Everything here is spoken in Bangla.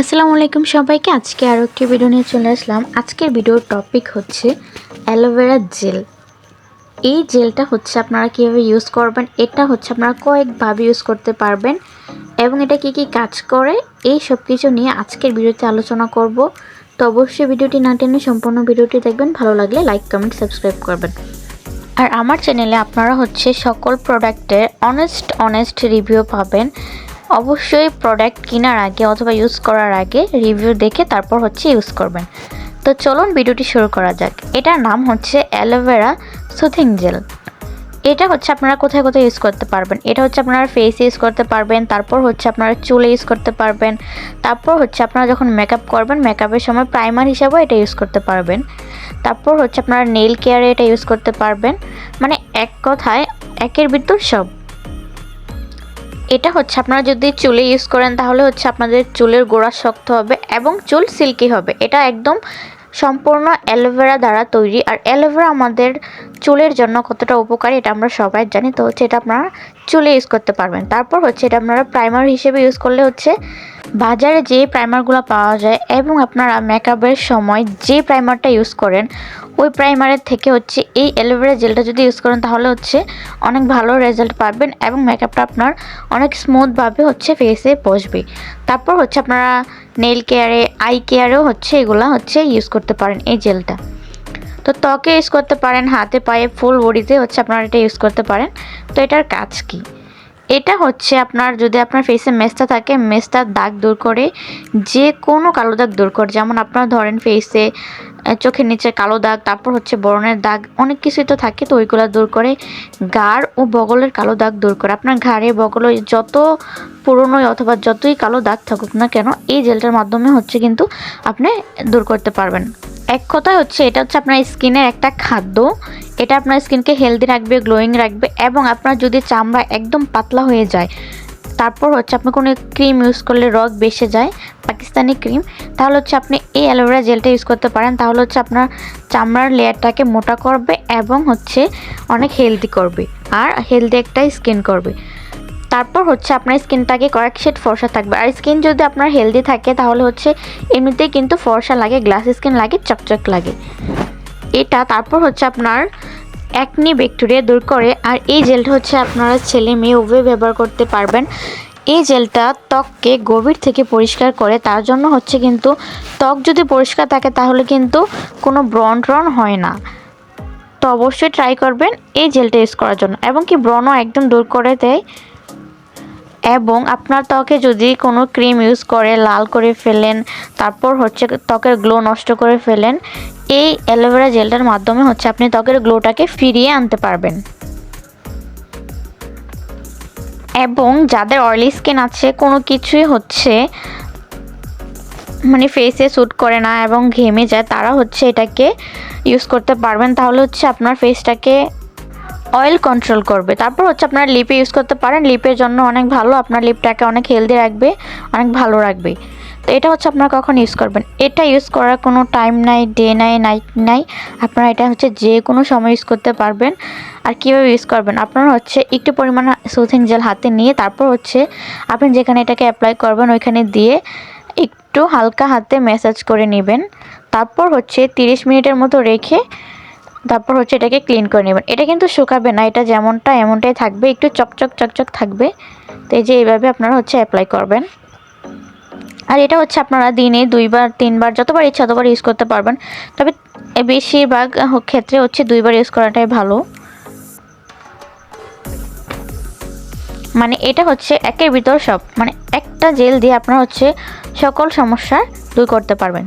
আসসালামু আলাইকুম সবাইকে। আজকে আরও একটি ভিডিও নিয়ে চলে আসলাম। আজকের ভিডিওর টপিক হচ্ছে অ্যালোভেরা জেল এই জেলটা হচ্ছে আপনারা কীভাবে ইউজ করবেন, এটা হচ্ছে আপনারা কয়েকভাবে ইউজ করতে পারবেন এবং এটা কি কি কাজ করে, এই সব কিছু নিয়ে আজকের ভিডিওতে আলোচনা করব। তো অবশ্যই ভিডিওটি না টেনে সম্পূর্ণ ভিডিওটি দেখবেন, ভালো লাগলে লাইক কমেন্ট সাবস্ক্রাইব করবেন। আর আমার চ্যানেলে আপনারা হচ্ছে সকল প্রোডাক্টের অনেস্ট অনেস্ট রিভিউ পাবেন। অবশ্যই প্রোডাক্ট কেনার আগে অথবা ইউজ করার আগে রিভিউ দেখে তারপর হচ্ছে ইউজ করবেন। তো চলুন ভিডিওটি শুরু করা যাক। এটার নাম হচ্ছে অ্যালোভেরা সুথিং জেল এটা হচ্ছে আপনারা কোথায় কোথায় ইউজ করতে পারবেন। এটা হচ্ছে আপনারা ফেসে ইউজ করতে পারবেন, তারপর হচ্ছে আপনারা চুলে ইউজ করতে পারবেন, তারপর হচ্ছে আপনারা যখন মেকআপ করবেন মেকআপের সময় প্রাইমার হিসাবেও এটা ইউজ করতে পারবেন। তারপর হচ্ছে আপনারা নেল কেয়ারে এটা ইউজ করতে পারবেন। মানে এক কথায় একের বিদ্যুৎ সব। এটা হচ্ছে আপনারা যদি চুলে ইউজ করেন, তাহলে হচ্ছে আপনাদের চুলের গোড়া শক্ত হবে এবং চুল সিল্কি হবে। এটা একদম সম্পূর্ণ অ্যালোভেরা দ্বারা তৈরি। আর অ্যালোভেরা আমাদের চুলের জন্য কতটা উপকারী, এটা আমরা সবাই জানি। তো হচ্ছে এটা আপনারা চুলে ইউজ করতে পারবেন। তারপর হচ্ছে এটা আপনারা প্রাইমার হিসেবে ইউজ করলে হচ্ছে বাজারে যে প্রাইমারগুলো পাওয়া যায় এবং আপনারা মেকআপের সময় যে প্রাইমারটা ইউজ করেন ওই প্রাইমারের থেকে হচ্ছে এই অ্যালোভেরা জেলটা যদি ইউজ করেন, তাহলে হচ্ছে অনেক ভালো রেজাল্ট পাবেন এবং মেকআপটা আপনার অনেক স্মুথভাবে হচ্ছে ফেসে বসবে। তারপর হচ্ছে আপনারা নেল কেয়ারে আই কেয়ারেও হচ্ছে এগুলা হচ্ছে ইউজ করতে পারেন এই জেলটা তো ত্বকে ইউজ করতে পারেন, হাতে, পায়ে ফুল বডিতে হচ্ছে আপনারা এটা ইউজ করতে পারেন। তো এটার কাজ কী? এটা হচ্ছে আপনার যদি আপনার ফেসে মেস্তা থাকে মেস্তার দাগ দূর করে যে কোনো কালো দাগ দূর করে। যেমন আপনার ধরেন ফেসে চোখের নিচে কালো দাগ, তারপর হচ্ছে বরণের দাগ, অনেক কিছুই তো থাকে তো ওইগুলো দূর করে। গাঢ় ও বগলের কালো দাগ দূর করে। আপনার ঘাড়ে, বগলে যত পুরনো অথবা যতই কালো দাগ থাকুক না কেন, এই জেলটার মাধ্যমে হচ্ছে কিন্তু আপনি দূর করতে পারবেন। এক কথায় হচ্ছে এটা হচ্ছে আপনার স্কিনের একটা খাদ্য। এটা আপনার স্কিনকে হেলদি রাখবে গ্লোয়িং রাখবে এবং আপনার যদি চামড়া একদম পাতলা হয়ে যায়, তারপর হচ্ছে আপনি কোনো ক্রিম ইউজ করলে রগ বেসে যায়, পাকিস্তানি ক্রিম তাহলে হচ্ছে আপনি এই অ্যালোভেরা জেলটা ইউজ করতে পারেন। তাহলে হচ্ছে আপনার চামড়ার লেয়ারটাকে মোটা করবে এবং হচ্ছে অনেক হেলদি করবে আর হেলদি একটা স্কিন করবে। তারপর হচ্ছে আপনার স্কিনটাকে কয়েক শেড ফর্সা থাকবে। আর স্কিন যদি আপনার হেলদি থাকে, তাহলে হচ্ছে এমনিতেই কিন্তু ফর্সা লাগে গ্লাস স্কিন লাগে, চকচক লাগে। এটা, তারপর হচ্ছে আপনার একনি ব্যাকটেরিয়া দূর করে। আর এই জেলটা হচ্ছে আপনারা ছেলে মেয়ে উভয় ব্যবহার করতে পারবেন। এই জেলটা ত্বককে গভীর থেকে পরিষ্কার করে, তার জন্য হচ্ছে কিন্তু ত্বক যদি পরিষ্কার থাকে, তাহলে কিন্তু কোনো ব্রণ ট্রন হয় না। তো অবশ্যই ট্রাই করবেন এই জেলটা ইউজ করার জন্য। এবং কি ব্রণও একদম দূর করে দেয়। এবং আপনার ত্বকে যদি কোনো ক্রিম ইউজ করে, লাল করে ফেলেন, তারপর হচ্ছে ত্বকের গ্লো নষ্ট করে ফেলেন এই অ্যালোভেরা জেলটার মাধ্যমে হচ্ছে আপনি ত্বকের গ্লোটাকে ফিরিয়ে আনতে পারবেন। এবং যাদের অয়েলি স্কিন আছে, কোনো কিছুই হচ্ছে মানে ফেসে স্যুট করে না এবং ঘেমে যায়, তারা হচ্ছে এটাকে ইউজ করতে পারবেন। তাহলে হচ্ছে আপনার ফেসটাকে অয়েল কন্ট্রোল করবে। তারপর হচ্ছে আপনার লিপে ইউজ করতে পারেন। লিপের জন্য অনেক ভালো। আপনার লিপটাকে অনেক হেলদি রাখবে, অনেক ভালো রাখবে। তো এটা হচ্ছে আপনারা কখন ইউজ করবেন। এটা ইউজ করার কোনো টাইম নাই ডে নাই নাইট নাই। আপনারা এটা হচ্ছে যে কোনো সময় ইউজ করতে পারবেন। আর কীভাবে ইউজ করবেন? আপনারা হচ্ছে একটু পরিমাণ সুথিং জেল হাতে নিয়ে তারপর হচ্ছে আপনি যেখানে এটাকে অ্যাপ্লাই করবেন ওইখানে দিয়ে একটু হালকা হাতে ম্যাসাজ করে নেবেন। তারপর হচ্ছে 30 মিনিটের মতো রেখে তারপর হচ্ছে এটাকে ক্লিন করে নেবেন। এটা কিন্তু শুকাবে না, এটা যেমনটা এমনটাই থাকবে, একটু চকচক চকচক থাকবে। তো এই যে এইভাবে আপনারা হচ্ছে অ্যাপ্লাই করবেন। আর এটা হচ্ছে আপনারা দিনে দুইবার, তিনবার, যতবার ইচ্ছা ততবার ইউজ করতে পারবেন। তবে বেশিরভাগ ক্ষেত্রে হচ্ছে দুইবার ইউজ করাটাই ভালো। মানে এটা হচ্ছে একের ভিতর সব। মানে একটা জেল দিয়ে আপনারা হচ্ছে সকল সমস্যা দূর করতে পারবেন।